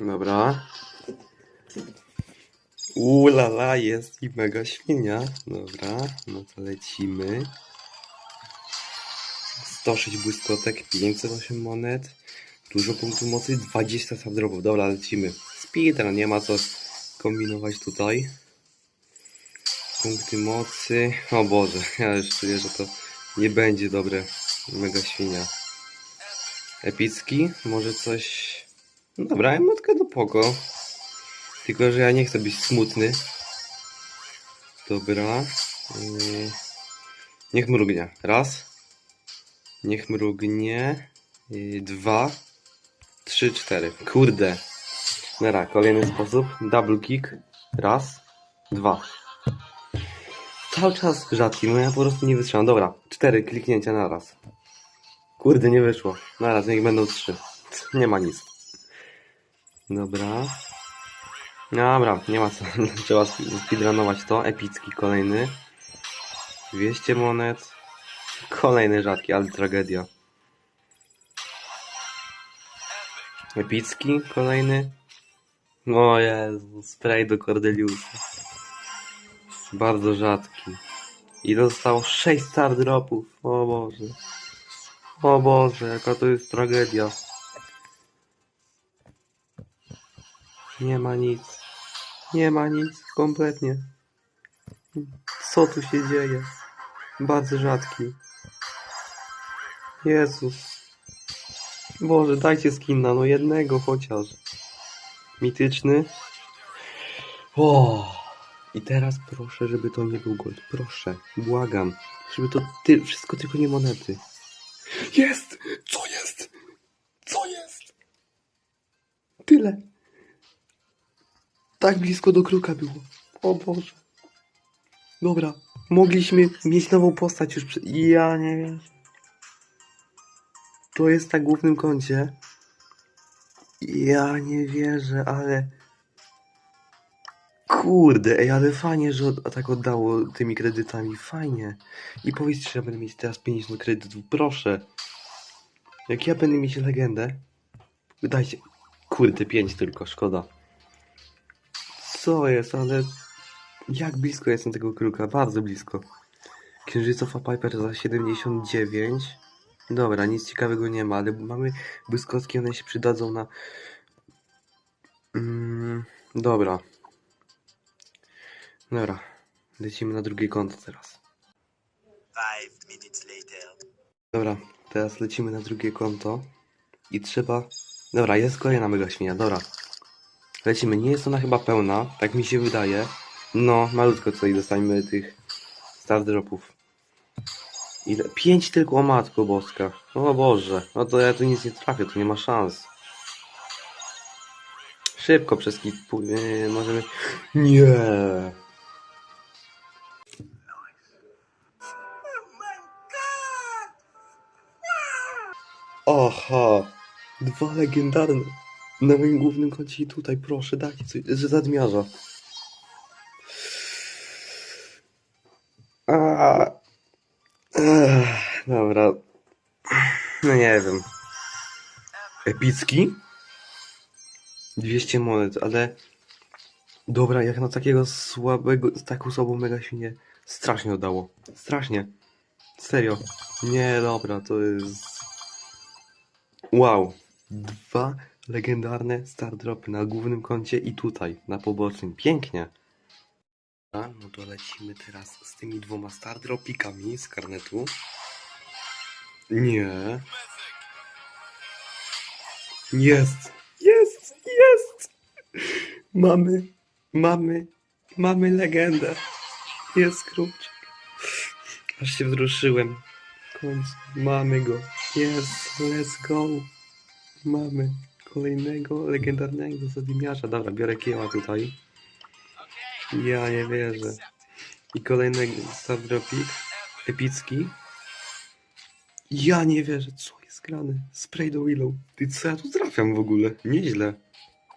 Dobra. Ulala, jest i mega świnia. Dobra, no to lecimy. 106 błyskotek, 508 monet, dużo punktów mocy, 20 subdropów. Dobra, lecimy. Speedrun, nie ma co kombinować tutaj. Punkty mocy. O Boże, ja już czuję, że to nie będzie dobre. Mega świnia. Epicki, może coś. No dobra, emotka do poko. Tylko, że ja nie chcę być smutny. Dobra. Yy, Niech mrugnie. Raz. Niech mrugnie. Yy, Dwa. Trzy, cztery. Kurde. Dobra, kolejny sposób. Double kick. Raz. Dwa. Cały czas rzadki, no ja po prostu nie wytrzymam. Dobra, cztery kliknięcia na raz. Kurde, nie wyszło. Na raz, niech będą trzy. Nie ma nic. Dobra. Dobra, nie ma co. Trzeba sp- speedrunować to. Epicki kolejny. 200 monet. Kolejny rzadki, ale tragedia. Epicki kolejny. O Jezu, spray do Cordeliusa. Bardzo rzadki. I zostało 6 star dropów. O Boże. O Boże, jaka to jest tragedia. Nie ma nic. Nie ma nic, kompletnie. Co tu się dzieje? Bardzo rzadki. Jezus. Boże, dajcie skina, no jednego chociaż. Mityczny. O! I teraz proszę, żeby to nie był gold. Proszę, błagam. Żeby to ty, wszystko tylko nie monety. Jest! Co jest? Co jest? Tyle. Tak blisko do kruka było. O Boże. Dobra, mogliśmy mieć nową postać już. Przy... Ja nie wiem. To jest na głównym koncie. Ja nie wierzę, ale. Kurde, ej, ale fajnie, że tak oddało tymi kredytami. Fajnie. I powiedzcie, że ja będę mieć teraz 50 kredytów. Proszę. Jak ja będę mieć legendę. Dajcie. Kurde, 5 tylko, szkoda. Co jest, ale. Jak blisko jestem tego kruka? Bardzo blisko. Księżycowa Piper za 79. Dobra, nic ciekawego nie ma, ale mamy błyskotki, one się przydadzą na. Mm, dobra. Dobra. Lecimy na drugie konto teraz. Dobra, teraz lecimy na drugie konto. I trzeba. Dobra, jest kolejna mega świnia, dobra. Lecimy, nie jest ona chyba pełna, tak mi się wydaje. No, malutko tutaj dostajemy tych star dropów. Ile? Pięć tylko, o matko boska. O Boże, no to ja tu nic nie trafię, tu nie ma szans. Szybko przez kit, yy, możemy... Nie. Aha, dwa legendarne. Na moim głównym koncie i tutaj, proszę, dajcie coś, że zadmiarza. A, dobra. No nie wiem. Epicki? 200 monet, ale... Dobra, jak na takiego słabego, taką słabą mega świnię strasznie oddało. Strasznie. Serio. Nie, dobra, to jest... Wow. Dwa legendarne star dropy na głównym koncie i tutaj, na pobocznym. Pięknie. A, no to lecimy teraz z tymi dwoma star dropikami z karnetu. Nie. Jest. Jest. Jest. Mamy. Mamy. Mamy legendę. Jest krupczyk. Aż się wzruszyłem. W końcu. Mamy go. Jest. Let's go. Mamy kolejnego legendarnego zadymiarza. Dobra, biorę kieła tutaj. Ja nie wierzę. I kolejny star. Epicki. Ja nie wierzę, co jest grane. Spray do Willow. Ty co ja tu trafiam w ogóle? Nieźle.